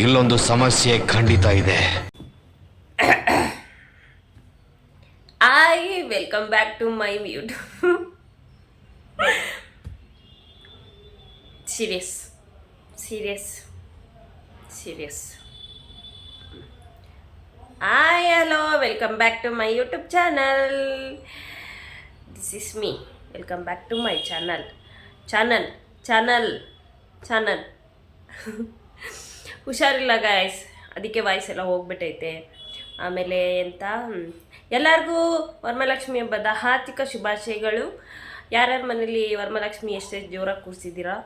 ಇಲ್ಲೊಂದು ಸಮಸ್ಯೆ ಖಂಡಿತ ಇದೆ. I welcome back to my YouTube serious serious serious hi hello welcome back to my YouTube channel this is me welcome back to my channel channel channel channel ಹುಷಾರಿಲ್ಲ guys ಅದಕ್ಕೆ voice ಎಲ್ಲ ಹೋಗ್ಬಿಟ್ಟೈತೆ. ಆಮೇಲೆ ಎಂತ? ಎಲ್ಲರಿಗೂ ವರಮಹಾಲಕ್ಷ್ಮಿ ಹಬ್ಬದ ಹಾರ್ದಿಕ ಶುಭಾಶಯಗಳು. ಯಾರ್ಯಾರ ಮನೇಲಿ ವರಮಹಾಲಕ್ಷ್ಮಿ ಎಷ್ಟೆಷ್ಟು ಜೋರಾಗಿ ಕೂರಿಸಿದ್ದೀರಾ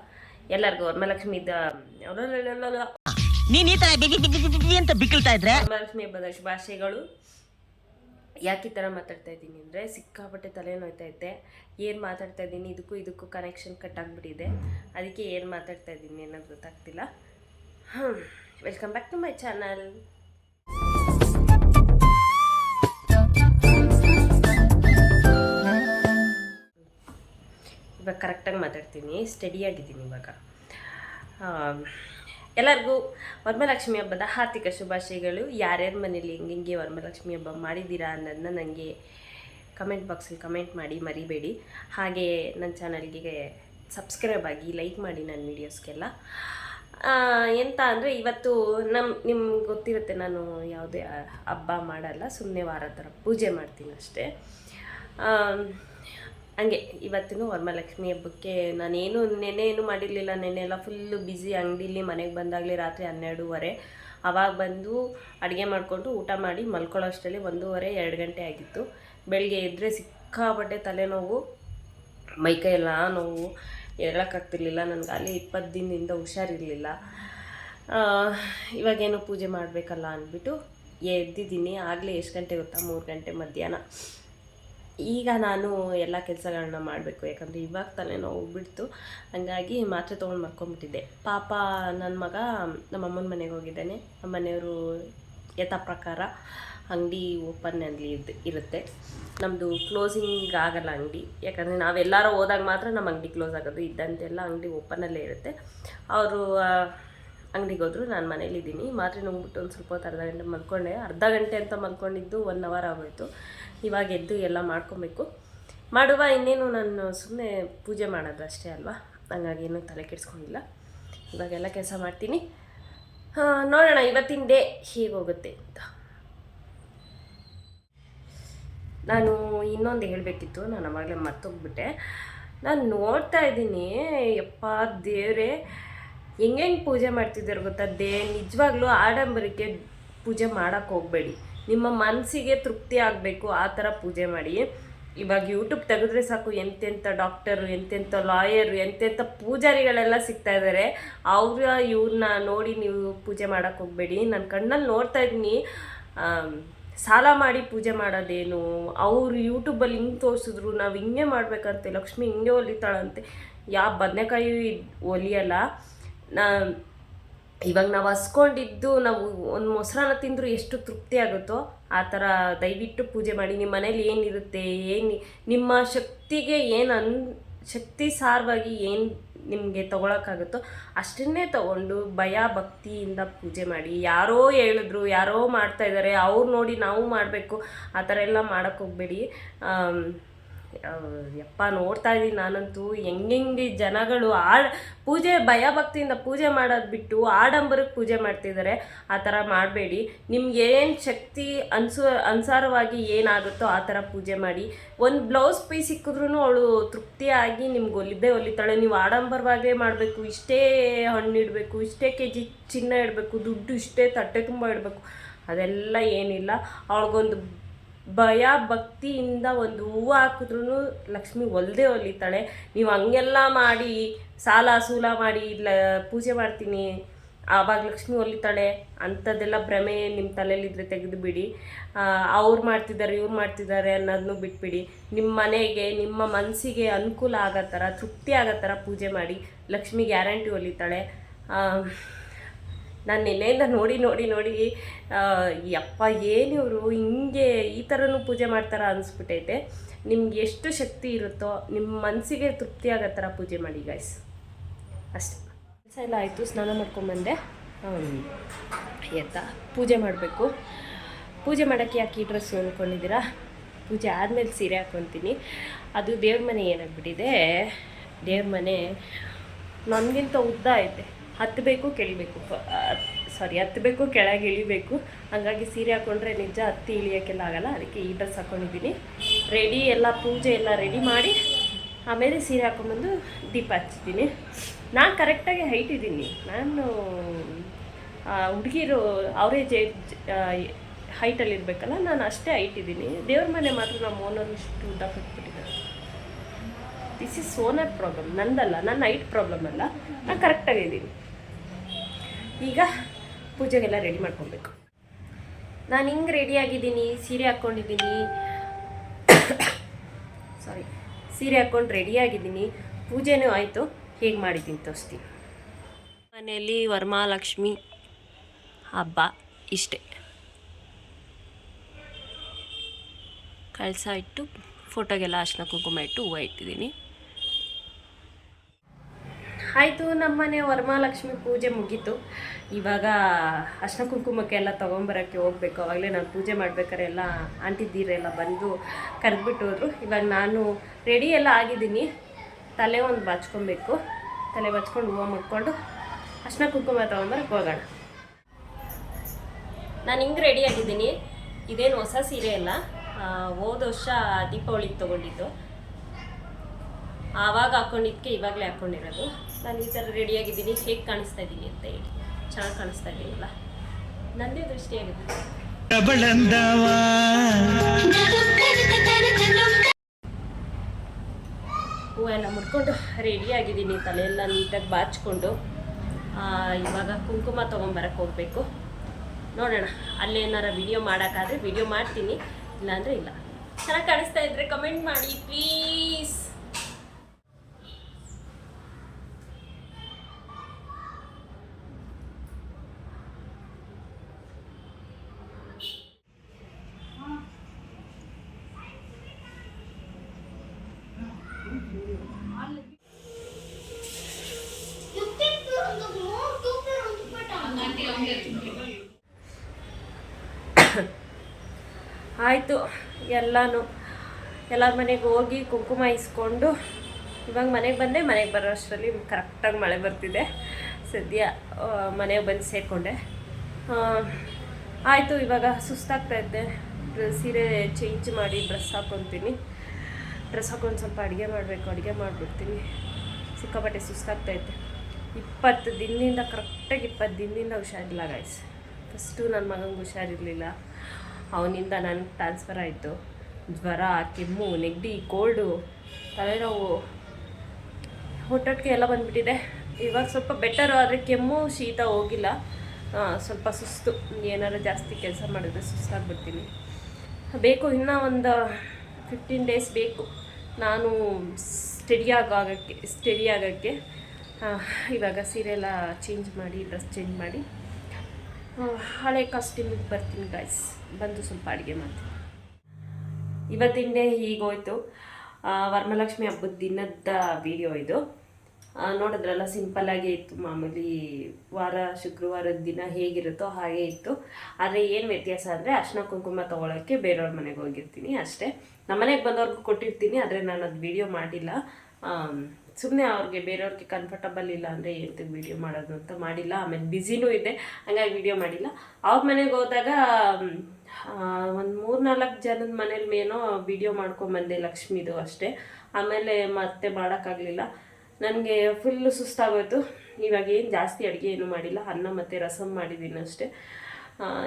ಎಲ್ಲರಿಗೂ ವರಮಹಾಲಕ್ಷ್ಮಿದ ನೀನ್ ಈ ಬಿಗಿ ಅಂತ ಬಿಕ್ಕಿಲ್ತಾ ಇದ್ರೆ? ವರಮಹಾಲಕ್ಷ್ಮಿ ಹಬ್ಬದ ಶುಭಾಶಯಗಳು. ಯಾಕೆ ಈ ಥರ ಮಾತಾಡ್ತಾ ಇದ್ದೀನಿ ಅಂದರೆ ಸಿಕ್ಕಾಪಟ್ಟೆ ತಲೆನೋಯ್ತೈತೆ ಏನು ಮಾತಾಡ್ತಾ ಇದ್ದೀನಿ ಇದಕ್ಕೂ ಇದಕ್ಕೂ ಕನೆಕ್ಷನ್ ಕಟ್ ಆಗಿಬಿಟ್ಟಿದೆ. ಅದಕ್ಕೆ ಏನು ಮಾತಾಡ್ತಾ ಇದ್ದೀನಿ ಅನ್ನೋದು ಗೊತ್ತಾಗ್ತಿಲ್ಲ. Welcome back to my channel ಇವಾಗ ಕರೆಕ್ಟಾಗಿ ಮಾತಾಡ್ತೀನಿ ಸ್ಟಡಿಯಾಗಿದ್ದೀನಿ ಇವಾಗ. ಎಲ್ಲರಿಗೂ ವರಮಹಾಲಕ್ಷ್ಮಿ ಹಬ್ಬದ ಹಾರ್ದಿಕ ಶುಭಾಶಯಗಳು. ಯಾರ್ಯಾರ ಮನೇಲಿ ಹೆಂಗೆ ವರಮಹಾಲಕ್ಷ್ಮಿ ಹಬ್ಬ ಮಾಡಿದ್ದೀರಾ ಅನ್ನೋದನ್ನ ನನಗೆ ಕಮೆಂಟ್ ಬಾಕ್ಸಲ್ಲಿ ಕಮೆಂಟ್ ಮಾಡಿ ಮರಿಬೇಡಿ. ಹಾಗೆ ನನ್ನ ಚಾನಲ್ಗೆ ಸಬ್ಸ್ಕ್ರೈಬ್ ಆಗಿ ಲೈಕ್ ಮಾಡಿ ನನ್ನ ವೀಡಿಯೋಸ್ಗೆಲ್ಲ ಎಂತ ಅಂದರೆ ಇವತ್ತು ನಮ್ಮ ನಿಮ್ಗೆ ಗೊತ್ತಿರುತ್ತೆ, ನಾನು ಯಾವುದೇ ಹಬ್ಬ ಮಾಡಲ್ಲ ಸುಮ್ಮನೆ ವಾರ ಥರ ಪೂಜೆ ಮಾಡ್ತೀನಿ ಅಷ್ಟೇ. ಹಂಗೆ ಇವತ್ತಿನ ವರಮಹಾಲಕ್ಷ್ಮಿ ಹಬ್ಬಕ್ಕೆ ನಾನೇನು, ನೆನೆ ಏನು ಮಾಡಿರಲಿಲ್ಲ, ನೆನೆ ಎಲ್ಲ ಫುಲ್ಲು ಬ್ಯುಸಿ ಅಂಗಡಿಲಿ ಮನೆಗೆ ಬಂದಾಗಲೇ ರಾತ್ರಿ ಹನ್ನೆರಡೂವರೆ. ಅವಾಗ ಬಂದು ಅಡುಗೆ ಮಾಡಿಕೊಂಡು ಊಟ ಮಾಡಿ ಮಲ್ಕೊಳ್ಳೋ ಅಷ್ಟರಲ್ಲಿ ಒಂದೂವರೆ, ಎರಡು ಗಂಟೆ ಆಗಿತ್ತು. ಬೆಳಗ್ಗೆ ಎದ್ದರೆ ಸಿಕ್ಕಾಪಟ್ಟೆ ತಲೆನೋವು ಮೈಕೈ ಎಲ್ಲ ನೋವು ಹೇಳೋಕ್ಕಾಗ್ತಿರ್ಲಿಲ್ಲ ನನಗೆ ಅಲ್ಲಿ ಇಪ್ಪತ್ತು ದಿನದಿಂದ ಹುಷಾರಿರಲಿಲ್ಲ. ಇವಾಗೇನು ಪೂಜೆ ಮಾಡಬೇಕಲ್ಲ ಅಂದ್ಬಿಟ್ಟು ಎದ್ದಿದ್ದೀನಿ. ಆಗಲೇ ಎಷ್ಟು ಗಂಟೆ ಗೊತ್ತಾ? ಮೂರು ಗಂಟೆ ಮಧ್ಯಾಹ್ನ. ಈಗ ನಾನು ಎಲ್ಲ ಕೆಲಸಗಳನ್ನ ಮಾಡಬೇಕು, ಯಾಕಂದರೆ ಇವಾಗ ತಾನೇ ನಾವು ಹೋಗ್ಬಿಡ್ತು ಹಂಗಾಗಿ ಮಾತ್ರೆ ತೊಗೊಂಡು ಮರ್ಕೊಂಬಿಟ್ಟಿದ್ದೆ. ಪಾಪ ನನ್ನ ಮಗ ನಮ್ಮ ಅಮ್ಮನ ಮನೆಗೆ ಹೋಗಿದ್ದಾನೆ. ನಮ್ಮ ಮನೆಯವರು ಯಥಾ ಪ್ರಕಾರ. ಅಂಗಡಿ ಓಪನ್ ಅಲ್ಲಿ ಇರುತ್ತೆ. ನಮ್ಮದು ಕ್ಲೋಸಿಂಗ್ ಆಗಲ್ಲ ಅಂಗಡಿ. ಯಾಕಂದರೆ ನಾವೆಲ್ಲರೂ ಹೋದಾಗ ಮಾತ್ರ ನಮ್ಮ ಅಂಗಡಿ ಕ್ಲೋಸ್ ಆಗೋದು. ಇದ್ದಂತೆಲ್ಲ ಅಂಗಡಿ ಓಪನಲ್ಲೇ ಇರುತ್ತೆ. ಅವರು ಅಂಗಡಿಗೆ ಹೋದ್ರು. ನಾನು ಮನೇಲಿದ್ದೀನಿ ಮಾತ್ರೆ ನುಂಗ್ಬಿಟ್ಟು ಒಂದು ಸ್ವಲ್ಪ ಹೊತ್ತು ಅರ್ಧ ಗಂಟೆ ಮಲ್ಕೊಂಡೆ. ಅರ್ಧ ಗಂಟೆ ಅಂತ ಮಲ್ಕೊಂಡಿದ್ದು ಒನ್ ಅವರ್ ಆಗೋಯ್ತು. ಇವಾಗ ಎದ್ದು ಎಲ್ಲ ಮಾಡ್ಕೊಬೇಕು. ಮಾಡುವ ಇನ್ನೇನು ನಾನು ಸುಮ್ಮನೆ ಪೂಜೆ ಮಾಡೋದು ಅಷ್ಟೇ ಅಲ್ವಾ? ಹಂಗಾಗಿ ಏನೂ ತಲೆ ಕೆಡಿಸ್ಕೊಂಡಿಲ್ಲ. ಇವಾಗೆಲ್ಲ ಕೆಲಸ ಮಾಡ್ತೀನಿ. ನೋಡೋಣ. ಇವತ್ತಿನ ಡೇ ಹೇಗೆ ಹೋಗುತ್ತೆ ಅಂತ. ನಾನು ಇನ್ನೊಂದು ಹೇಳಬೇಕಿತ್ತು ನಾನು ಅವಾಗಲೇ ಮರ್ತೋಗ್ಬಿಟ್ಟೆ. ನಾನು ನೋಡ್ತಾ ಇದ್ದೀನಿ, ಯಪ್ಪ ದೇವರೇ ಹೆಂಗೆ ಪೂಜೆ ಮಾಡ್ತಿದ್ದಾರೆ ಗೊತ್ತಾ? ದೇ, ನಿಜವಾಗ್ಲೂ ಆಡಂಬರಕ್ಕೆ ಪೂಜೆ ಮಾಡೋಕ್ಕೆ ಹೋಗಬೇಡಿ. ನಿಮ್ಮ ಮನಸ್ಸಿಗೆ ತೃಪ್ತಿ ಆಗಬೇಕು, ಆ ಥರ ಪೂಜೆ ಮಾಡಿ. ಇವಾಗ ಯೂಟ್ಯೂಬ್ ತೆಗೆದ್ರೆ ಸಾಕು, ಎಂತೆಂಥ ಡಾಕ್ಟರು ಎಂತೆಂಥ ಲಾಯರು ಎಂತೆಂಥ ಪೂಜಾರಿಗಳೆಲ್ಲ ಸಿಗ್ತಾ ಇದ್ದಾರೆ. ಅವ್ರ, ಇವ್ರನ್ನ ನೋಡಿ ನೀವು ಪೂಜೆ ಮಾಡೋಕ್ಕೆ ಹೋಗಬೇಡಿ. ನನ್ನ ಕಣ್ಣಲ್ಲಿ ನೋಡ್ತಾ ಇದ್ದೀನಿ ಸಾಲ ಮಾಡಿ ಪೂಜೆ ಮಾಡೋದೇನು ಅವ್ರು ಯೂಟ್ಯೂಬಲ್ಲಿ ಹಿಂಗೆ ತೋರಿಸಿದ್ರು, ನಾವು ಹಿಂಗೆ ಮಾಡಬೇಕಂತೆ, ಲಕ್ಷ್ಮಿ ಹಿಂಗೆ ಹೊಲಿತಾಳಂತೆ ಯಾವ ಬದನೆಕಾಯಿ ಒಲಿಯಲ್ಲ. ನಾ, ಇವಾಗ ನಾವು ಹಸ್ಕೊಂಡಿದ್ದು, ನಾವು ಒಂದು ಮೊಸರನ್ನ ತಿಂದರೂ ಎಷ್ಟು ತೃಪ್ತಿ ಆಗುತ್ತೋ, ಆ ಥರ ದಯವಿಟ್ಟು ಪೂಜೆ ಮಾಡಿ. ನಿಮ್ಮ ಮನೇಲಿ ಏನಿರುತ್ತೆ, ಏನು, ನಿಮ್ಮ ಶಕ್ತಿಗೆ ಏನು ಅನ್, ಶಕ್ತಿ ಸಾರವಾಗಿ ಏನು ನಿಮಗೆ ತಗೊಳಕ್ಕಾಗುತ್ತೋ ಅಷ್ಟನ್ನೇ ತಗೊಂಡು ಭಯ ಭಕ್ತಿಯಿಂದ ಪೂಜೆ ಮಾಡಿ. ಯಾರೋ ಹೇಳಿದ್ರು, ಯಾರೋ ಮಾಡ್ತಾ ಇದ್ದಾರೆ ಅವ್ರು ನೋಡಿ ನಾವು ಮಾಡಬೇಕು, ಆ ಥರ ಎಲ್ಲ ಮಾಡೋಕ್ಕೆ ಹೋಗಬೇಡಿ. ಯಪ್ಪ ನೋಡ್ತಾ ಇದ್ದೀನಿ ನಾನಂತೂ. ಹೆಂಗೆಂಗೆ ಜನಗಳು ಆ ಪೂಜೆ, ಭಯ ಭಕ್ತಿಯಿಂದ ಪೂಜೆ ಮಾಡೋದು ಬಿಟ್ಟು ಆಡಂಬರಕ್ಕೆ ಪೂಜೆ ಮಾಡ್ತಿದ್ದಾರೆ ಆ ಥರ ಮಾಡಬೇಡಿ. ನಿಮ್ಗೆ ಏನು ಶಕ್ತಿ ಅನ್ಸು, ಅನುಸಾರವಾಗಿ ಏನಾಗುತ್ತೋ ಆ ಥರ ಪೂಜೆ ಮಾಡಿ. ಒಂದು ಬ್ಲೌಸ್ ಪೀಸ್ ಸಿಕ್ಕಿದ್ರೂ ಅವಳು ತೃಪ್ತಿಯಾಗಿ ನಿಮ್ಗೆ ಹೊಲಿದ್ದೇ ಒಲಿತಾಳೆ. ನೀವು ಆಡಂಬರವಾಗೇ ಮಾಡಬೇಕು. ಇಷ್ಟೇ ಹಣ್ಣು ಇಡಬೇಕು, ಇಷ್ಟೇ ಕೆ ಜಿ ಚಿನ್ನ ಇಡಬೇಕು, ದುಡ್ಡು ಇಷ್ಟೇ ತಟ್ಟೆ ತುಂಬ ಇಡಬೇಕು. ಅದೆಲ್ಲ ಏನಿಲ್ಲ. ಅವಳಿಗೊಂದು ಭಯ ಭಕ್ತಿಯಿಂದ ಒಂದು ಹೂವು ಹಾಕಿದ್ರೂ ಲಕ್ಷ್ಮಿ ಒಲ್ದೇ ಹೊಲಿತಾಳೆ. ನೀವು ಹಂಗೆಲ್ಲ ಮಾಡಿ ಸಾಲ ಸೂಲ ಮಾಡಿ ಇಲ್ಲ ಪೂಜೆ ಮಾಡ್ತೀನಿ ಆವಾಗ ಲಕ್ಷ್ಮಿ ಹೊಲಿತಾಳೆ ಅಂಥದ್ದೆಲ್ಲ ಭ್ರಮೆ ನಿಮ್ಮ ತಲೆಯಲ್ಲಿದ್ದರೆ ತೆಗೆದು ಬಿಡಿ. ಅವ್ರು ಮಾಡ್ತಿದ್ದಾರೆ ಇವ್ರು ಮಾಡ್ತಿದ್ದಾರೆ ಅನ್ನೋದನ್ನು ಬಿಟ್ಬಿಡಿ. ನಿಮ್ಮ ಮನೆಗೆ ನಿಮ್ಮ ಮನಸ್ಸಿಗೆ ಅನುಕೂಲ ಆಗೋ ಥರ ತೃಪ್ತಿ ಆಗೋ ಥರ ಪೂಜೆ ಮಾಡಿ ಲಕ್ಷ್ಮಿ ಗ್ಯಾರಂಟಿ ಹೊಲಿತಾಳೆ. ಆ, ನಾನು ನಿನ್ನೆಯಿಂದ ನೋಡಿ ನೋಡಿ ನೋಡಿ ಯಪ್ಪ ಏನಿವರು ಹಿಂಗೆ ಈ ಥರನೂ ಪೂಜೆ ಮಾಡ್ತಾರ ಅನಿಸ್ಬಿಟ್ಟೈತೆ. ನಿಮ್ಗೆ ಎಷ್ಟು ಶಕ್ತಿ ಇರುತ್ತೋ ನಿಮ್ಮ ಮನಸ್ಸಿಗೆ ತೃಪ್ತಿ ಆಗೋ ಥರ ಪೂಜೆ ಮಾಡಿ ಗಾಯ್ಸ್ ಅಷ್ಟೆ. ಕೆಲಸ ಎಲ್ಲ ಆಯಿತು, ಸ್ನಾನ ಮಾಡ್ಕೊಂಬಂದೆ ಎತ್ತ. ಪೂಜೆ ಮಾಡಬೇಕು. ಪೂಜೆ ಮಾಡೋಕ್ಕೆ ಯಾಕೆ ಈ ಡ್ರೆಸ್ಸು ಅಂದ್ಕೊಂಡಿದ್ದೀರಾ ಪೂಜೆ ಆದಮೇಲೆ ಸೀರೆ ಹಾಕ್ಕೊತೀನಿ ಅದು ದೇವ್ರ ಮನೆ ಏನಾಗ್ಬಿಟ್ಟಿದೆ? ದೇವ್ರ ಮನೆ ನನಗಿಂತ ಉದ್ದ ಐತೆ. ಹತ್ತಬೇಕು ಕೆಳಿಬೇಕು. ಸಾರಿ ಹತ್ತಬೇಕು ಕೆಳಗೆ ಇಳಿಬೇಕು. ಹಾಗಾಗಿ ಸೀರೆ ಹಾಕ್ಕೊಂಡ್ರೆ ನಿಜ ಹತ್ತಿ ಇಳಿಯೋಕ್ಕೆಲ್ಲ ಆಗಲ್ಲ. ಅದಕ್ಕೆ ಈ ಡ್ರೆಸ್ ಹಾಕ್ಕೊಂಡಿದ್ದೀನಿ ರೆಡಿ ಎಲ್ಲ ಪೂಜೆ ಎಲ್ಲ ರೆಡಿ ಮಾಡಿ, ಆಮೇಲೆ ಸೀರೆ ಹಾಕ್ಕೊಂಬಂದು ದೀಪ ಹಚ್ಚಿದ್ದೀನಿ. ನಾನು ಕರೆಕ್ಟಾಗಿ ಹೈಟ್ ಇದ್ದೀನಿ. ನಾನು ಹುಡುಗಿರು ಅವರೇ ಜೆ ಹೈಟಲ್ಲಿ ಇರಬೇಕಲ್ಲ, ನಾನು ಅಷ್ಟೇ ಹೈಟ್ ಇದ್ದೀನಿ. ದೇವ್ರ ಮನೆ ಮಾತ್ರ ನಮ್ಮ ಓನರ್ ಇಷ್ಟು ಉದ್ದ ಕೊಟ್ಬಿಟ್ಟಿದ್ದಾರೆ. ದಿಸ್ ಇಸ್ ಓನರ್ ಪ್ರಾಬ್ಲಮ್ ನಂದಲ್ಲ, ನನ್ನ ಹೈಟ್ ಪ್ರಾಬ್ಲಮ್ ಅಲ್ಲ. ನಾನು ಕರೆಕ್ಟಾಗಿದ್ದೀನಿ ಈಗ ಪೂಜೆಗೆಲ್ಲ ರೆಡಿ ಮಾಡ್ಕೊಬೇಕು. ನಾನು ಹಿಂಗೆ ರೆಡಿ ಆಗಿದ್ದೀನಿ, ಸೀರೆ ಹಾಕ್ಕೊಂಡಿದ್ದೀನಿ. ಸಾರಿ ಸೀರೆ ಹಾಕ್ಕೊಂಡು ರೆಡಿ ಆಗಿದ್ದೀನಿ. ಪೂಜೆನೂ ಆಯಿತು, ಹೇಗೆ ಮಾಡಿದ್ದೀನಿ ತೋರಿಸ್ತೀನಿ. ಮನೆಯಲ್ಲಿ ವರಮಹಾಲಕ್ಷ್ಮಿ ಹಬ್ಬ ಇಷ್ಟೇ. ಕಳಸ ಇಟ್ಟು ಫೋಟೋಗೆಲ್ಲ ಅರ್ಶಿನ ಕುಂಕುಮ ಇಟ್ಟು ಹೂವು ಇಟ್ಟಿದ್ದೀನಿ. ಆಯಿತು ನಮ್ಮನೆ ವರಮಹಾಲಕ್ಷ್ಮಿ ಪೂಜೆ ಮುಗೀತು. ಇವಾಗ ಅರ್ಶನ ಕುಂಕುಮಕ್ಕೆ ಎಲ್ಲ ತೊಗೊಂಬರೋಕ್ಕೆ ಹೋಗ್ಬೇಕು. ಆವಾಗಲೇ ನಾನು ಪೂಜೆ ಮಾಡ್ಬೇಕಾದ್ರೆ ಎಲ್ಲ ಆಂಟಿದ್ದೀರೆಲ್ಲ ಬಂದು ಕರೆದ್ಬಿಟ್ಟು ಹೋದರು ಇವಾಗ ನಾನು ರೆಡಿ ಎಲ್ಲ ಆಗಿದ್ದೀನಿ. ತಲೆ ಒಂದು ಬಾಚ್ಕೊಬೇಕು. ತಲೆ ಬಚ್ಕೊಂಡು ಹೂವು ಮುಟ್ಕೊಂಡು ಅಷ್ಟ ಕುಂಕುಮ ತೊಗೊಂಬರಕ್ಕೆ ಹೋಗೋಣ. ನಾನು ಹಿಂಗೆ ರೆಡಿ ಆಗಿದ್ದೀನಿ. ಇದೇನು ಹೊಸ ಸೀರೆ ಅಲ್ಲ. ಹೋದ ವರ್ಷ ದೀಪಾವಳಿಗೆ ತೊಗೊಂಡಿದ್ದು. ಆವಾಗ ಹಾಕ್ಕೊಂಡಿದ್ದಕ್ಕೆ ಇವಾಗಲೇ ಹಾಕ್ಕೊಂಡಿರೋದು ನಾನು ಈ ಥರ ರೆಡಿಯಾಗಿದ್ದೀನಿ ಹೇಗೆ ಕಾಣಿಸ್ತಾ ಇದ್ದೀನಿ ಅಂತ ಹೇಳಿ. ಚೆನ್ನಾಗಿ ಕಾಣಿಸ್ತಾ ಇದ್ದೀನಲ್ಲ ನಂದೇ ದೃಷ್ಟಿಯಾಗಿದೆ ಹೂವೆಲ್ಲ ಮುಡ್ಕೊಂಡು ರೆಡಿಯಾಗಿದ್ದೀನಿ ತಲೆಯೆಲ್ಲ ನೀಟಾಗಿ ಬಾಚ್ಕೊಂಡು. ಇವಾಗ ಕುಂಕುಮ ತೊಗೊಂಬರಕ್ಕೆ ಹೋಗಬೇಕು. ನೋಡೋಣ ಅಲ್ಲೇನಾರ ವಿಡಿಯೋ ಮಾಡೋಕ್ಕಾದ್ರೆ ವಿಡಿಯೋ ಮಾಡ್ತೀನಿ ಇಲ್ಲಾಂದರೆ ಇಲ್ಲ. ಚೆನ್ನಾಗಿ ಕಾಣಿಸ್ತಾ ಇದ್ರೆ ಕಮೆಂಟ್ ಮಾಡಿ ಪ್ಲೀಸ್ ಆಯಿತು, ಎಲ್ಲನೂ, ಎಲ್ಲರ ಮನೆಗೆ ಹೋಗಿ ಕುಂಕುಮ ಇಸ್ಕೊಂಡು, ಇವಾಗ ಮನೆಗೆ ಬಂದೆ, ಮನೆಗೆ ಬರೋ ಅಷ್ಟರಲ್ಲಿ ಕರೆಕ್ಟಾಗಿ ಮಳೆ ಬರ್ತಿದೆ. ಸದ್ಯ ಮನೆಗೆ ಬಂದು ಸೇರಿಕೊಂಡೆ. ಆಯಿತು, ಇವಾಗ ಸುಸ್ತಾಗ್ತಾ ಇದ್ದೆ. ಸೀರೆ ಚೇಂಜ್ ಮಾಡಿ ಡ್ರೆಸ್ ಹಾಕ್ಕೊತೀನಿ ಡ್ರೆಸ್ ಹಾಕೊಂಡು ಸ್ವಲ್ಪ ಅಡುಗೆ ಮಾಡಬೇಕು, ಅಡುಗೆ ಮಾಡಿಬಿಡ್ತೀನಿ. ಸಿಕ್ಕಾಪಟ್ಟೆ ಸುಸ್ತಾಗ್ತಾ ಇದ್ದೆ. ಇಪ್ಪತ್ತು ದಿನದಿಂದ, ಕರೆಕ್ಟಾಗಿ ಇಪ್ಪತ್ತು ದಿನದಿಂದ ಹುಷಾರಿಲ್ಲ ಗಾಯ್ಸ್ ಫಸ್ಟು ನನ್ನ ಮಗಂಗೆ ಹುಷಾರಿರಲಿಲ್ಲ. ಅವನಿಂದ ನನಗೆ ಟ್ರಾನ್ಸ್ಫರ್ ಆಯಿತು. ಜ್ವರ, ಕೆಮ್ಮು, ನೆಗಡಿ ಕೋಲ್ಡು ತಲೆನೋವು ಹೊಟ್ಟೊಟ್ಟಿಗೆ ಎಲ್ಲ ಬಂದುಬಿಟ್ಟಿದೆ. ಇವಾಗ ಸ್ವಲ್ಪ ಬೆಟರು ಆದರೆ ಕೆಮ್ಮು, ಶೀತ ಹೋಗಿಲ್ಲ. ಸ್ವಲ್ಪ ಸುಸ್ತು. ಏನಾರು ಜಾಸ್ತಿ ಕೆಲಸ ಮಾಡಿದ್ರೆ ಸುಸ್ತಾಗ್ಬಿಡ್ತೀನಿ. ಬೇಕು, ಇನ್ನೂ ಒಂದು ಫಿಫ್ಟೀನ್ ಡೇಸ್ ಬೇಕು. ನಾನು ಸ್ಟಡಿ ಆಗೋಕ್ಕೆ ಸ್ಟಡಿ ಆಗೋಕ್ಕೆ ಇವಾಗ ಸೀರೆ ಎಲ್ಲ ಚೇಂಜ್ ಮಾಡಿ ಡ್ರೆಸ್ ಚೇಂಜ್ ಮಾಡಿ ಹಳೆ ಕಾಸ್ಟ್ಯೂಮಿಗೆ ಬರ್ತೀನಿ ಗಾಯ್ಸ್ ಬಂದು ಸ್ವಲ್ಪ ಅಡುಗೆ ಮಾಡ್ತೀನಿ. ಇವತ್ತಿನ ಡೇ ಹೀಗೋಯ್ತು. ವರಮಹಾಲಕ್ಷ್ಮಿ ಹಬ್ಬದ ದಿನದ ವಿಡಿಯೋ ಇದು. ನೋಡಿದ್ರಲ್ಲ ಸಿಂಪಲ್ಲಾಗೇ ಇತ್ತು. ಮಾಮೂಲಿ ವಾರ, ಶುಕ್ರವಾರದ ದಿನ ಹೇಗಿರುತ್ತೋ ಹಾಗೆ ಇತ್ತು. ಆದರೆ ಏನು ವ್ಯತ್ಯಾಸ ಅಂದರೆ, ಅರ್ಶಿನ ಕುಂಕುಮ ತೊಗೊಳಕ್ಕೆ ಬೇರೆಯವ್ರ ಮನೆಗೆ ಹೋಗಿರ್ತೀನಿ ಅಷ್ಟೇ. ನಮ್ಮ ಮನೆಗೆ ಬಂದವ್ರಿಗೂ ಕೊಟ್ಟಿರ್ತೀನಿ, ಆದರೆ ನಾನು ಅದು ವಿಡಿಯೋ ಮಾಡಿಲ್ಲ ಸುಮ್ಮನೆ ಅವ್ರಿಗೆ ಬೇರೆಯವ್ರಿಗೆ ಕಂಫರ್ಟಬಲ್ ಇಲ್ಲ ಅಂದರೆ ಎಂತ ವಿಡಿಯೋ ಮಾಡೋದು ಅಂತ ಮಾಡಿಲ್ಲ. ಆಮೇಲೆ ಬ್ಯುಸಿನೂ ಇದೆ. ಹಂಗಾಗಿ ವಿಡಿಯೋ ಮಾಡಿಲ್ಲ. ಅವ್ರ ಮನೆಗೆ ಹೋದಾಗ ಒಂದು ಮೂರು ನಾಲ್ಕು ಜನದ ಮನೇಲಿ ಮೇನೋ ವೀಡಿಯೋ ಮಾಡ್ಕೊಂಬಂದೆ ಲಕ್ಷ್ಮಿದು ಅಷ್ಟೇ. ಆಮೇಲೆ ಮತ್ತೆ ಮಾಡೋಕ್ಕಾಗಲಿಲ್ಲ. ನನಗೆ ಫುಲ್ಲು ಸುಸ್ತಾಗೋಯ್ತು. ಇವಾಗ ಏನು ಜಾಸ್ತಿ ಅಡುಗೆ ಏನು ಮಾಡಿಲ್ಲ. ಅನ್ನ ಮತ್ತು ರಸಮ್ ಮಾಡಿದ್ದೀನಿ ಅಷ್ಟೇ.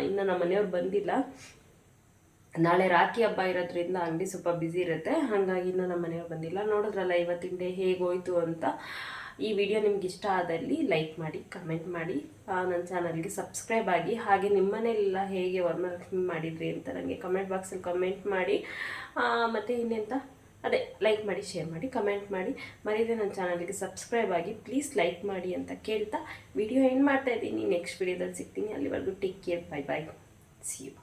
ಇನ್ನು ನಮ್ಮ ಮನೆಯವ್ರು ಬಂದಿಲ್ಲ. ನಾಳೆ ರಾಖಿ ಹಬ್ಬ ಇರೋದ್ರಿಂದ ಅಂಗಡಿ ಸ್ವಲ್ಪ ಬ್ಯುಸಿ ಇರುತ್ತೆ. ಹಾಗಾಗಿ ಇನ್ನೂ ನಮ್ಮ ಮನೆಯವ್ರು ಬಂದಿಲ್ಲ. ನೋಡಿದ್ರಲ್ಲ ಇವತ್ತಿನ ಡೇ ಹೇಗೋಯ್ತು ಅಂತ. ಈ ವಿಡಿಯೋ ನಿಮ್ಗೆ ಇಷ್ಟ ಆದಲ್ಲಿ ಲೈಕ್ ಮಾಡಿ ಕಮೆಂಟ್ ಮಾಡಿ ನನ್ನ ಚಾನಲ್ಗೆ ಸಬ್ಸ್ಕ್ರೈಬ್ ಆಗಿ. ಹಾಗೆ ನಿಮ್ಮ ಮನೆಯಲ್ಲ ಹೇಗೆ ವರ್ಮಲಕ್ಷ್ಮಿ ಮಾಡಿದ್ರಿ ಅಂತ ನನಗೆ ಕಮೆಂಟ್ ಬಾಕ್ಸಲ್ಲಿ ಕಮೆಂಟ್ ಮಾಡಿ. ಮತ್ತು ಇನ್ನೆಂತ? ಅದೇ ಲೈಕ್ ಮಾಡಿ ಶೇರ್ ಮಾಡಿ ಕಮೆಂಟ್ ಮಾಡಿ. ಮರೀದೆ ನನ್ನ ಚಾನಲ್ಗೆ ಸಬ್ಸ್ಕ್ರೈಬ್ ಆಗಿ ಪ್ಲೀಸ್ ಲೈಕ್ ಮಾಡಿ ಅಂತ ಕೇಳ್ತಾ. ವಿಡಿಯೋ ಏನು ಮಾಡ್ತಾ ಇದ್ದೀನಿ. ನೆಕ್ಸ್ಟ್ ವಿಡಿಯೋದಲ್ಲಿ ಸಿಗ್ತೀನಿ. ಅಲ್ಲಿವರೆಗೂ take care bye bye see you